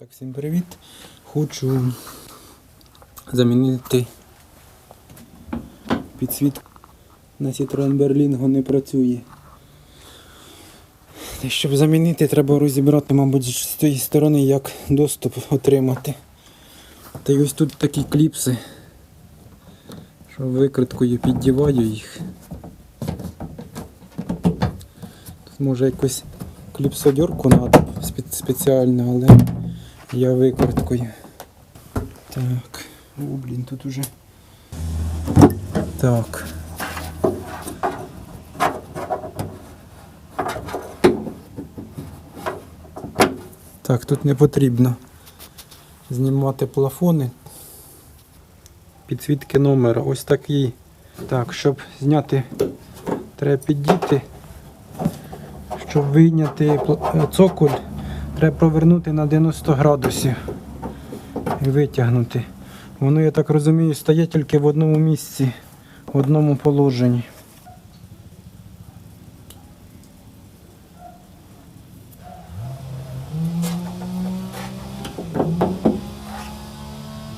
Так, всім привіт. Хочу замінити підсвітку. На Citroen Berlingo не працює. Щоб замінити, треба розібрати, мабуть, з тієї сторони, як доступ отримати. Та й ось тут такі кліпси, що викриткою піддіваю їх. Тут може якусь кліпсодьорку треба спеціально, але я викруткою. Так, о, блін, тут уже. Так. Так, тут не потрібно знімати плафони. Підсвітки номера. Ось такий. Так, щоб зняти, треба піддіти. Щоб вийняти е, цоколь, треба провернути на 90 градусів і витягнути. Воно, я так розумію, стає тільки в одному місці, в одному положенні.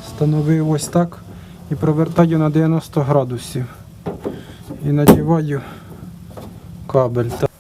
Становив ось так і провертаю на 90 градусів. І надіваю кабель.